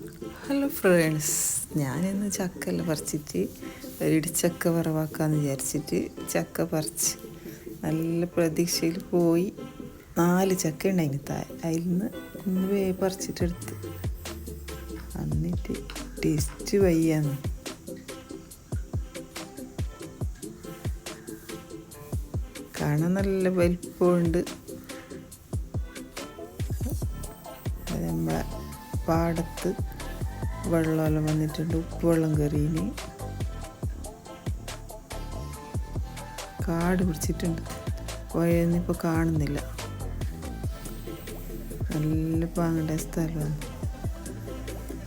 Hello friends ഞാനിന്ന് ചക്കല്ല പറിച്ചിട്ട് ഒരിടിച്ചക്ക വറവാക്കാന്ന് വിചാരിച്ചിട്ട് ചക്ക പറിച്ച് നല്ല പ്രതീക്ഷയിൽ പോയി. നാല് ചക്ക ഉണ്ടായിന് താഴെ. അതിൽ നിന്ന് ഒന്ന് വേ പറിച്ചിട്ടെടുത്ത്. എന്നിട്ട് ടേസ്റ്റ് വയ്യാന്ന്. കാണാൻ നല്ല വലിപ്പമുണ്ട്. നമ്മളെ പാടത്ത് വെള്ളമെല്ലാം വന്നിട്ടുണ്ട്. ഉപ്പ് വെള്ളം കയറിയിന് കാട് പിടിച്ചിട്ടുണ്ട്. പുഴയൊന്നും കാണുന്നില്ല. നല്ല പാങ്ങണ്ട സ്ഥലമാണ്.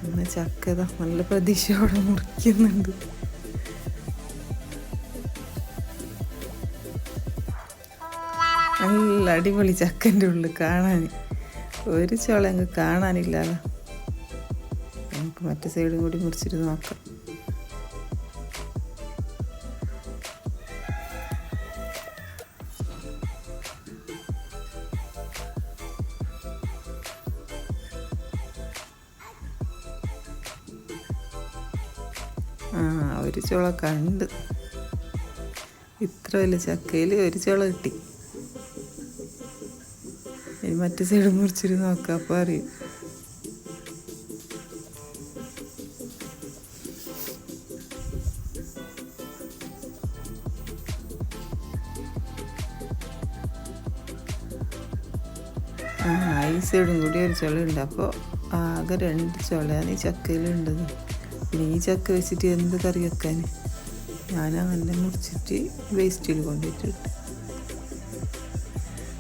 പിന്നെ ചക്കത നല്ല പ്രതീക്ഷയോടെ മുറിക്കുന്നുണ്ട്. നല്ല അടിപൊളി ചക്കന്റെ ഉള്ളിൽ കാണാൻ. ഒരു ചോളങ്ങ് കാണാനില്ലല്ലോ നമുക്ക് മറ്റേ സൈഡും കൂടി മുറിച്ചിട്ട് നോക്കാം. ആ ഒരു ചുള കണ്ട്. ഇത്ര വലിയ ചക്കയിൽ ഒരു ചുള കിട്ടി. മറ്റേ സൈഡ് മുറിച്ചിട്ട് നോക്കാം അപ്പോൾ അറിയും. ആ ഈ സൈഡും കൂടി ഒരു ചുളയുണ്ട്. അപ്പോൾ ആകെ രണ്ട് ചുളയാണ് ഈ ചക്കയിലുണ്ടത്. പിന്നെ ഈ ചക്ക വെച്ചിട്ട് എന്ത് കറി വെക്കാൻ? ഞാൻ അങ്ങനെ മുറിച്ചിട്ട് വേസ്റ്റിൽ കൊണ്ടുപോയിട്ടുണ്ട്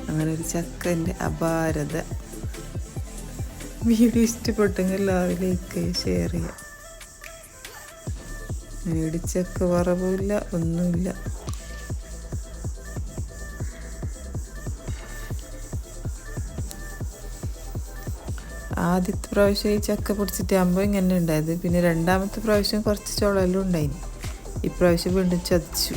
അങ്ങനെ ഒരു ചക്കന്റെ അപാരത. വീഡിയോ ഇഷ്ടപ്പെട്ടെങ്കിൽ എല്ലാവരും ലൈക്ക് ഷെയർ ചെയ്യാം ഇടിച്ചക്ക വറവില്ല ഒന്നുമില്ല. ആദ്യത്തെ പ്രാവശ്യം ഈ ചക്ക പിടിച്ചിട്ട് ആകുമ്പോൾ ഇങ്ങനെ ഉണ്ടായത്. പിന്നെ രണ്ടാമത്തെ പ്രാവശ്യം കുറച്ച് ചുളലും ഉണ്ടായിന്. ഇപ്രാവശ്യം വീണ്ടും ചതിച്ചു.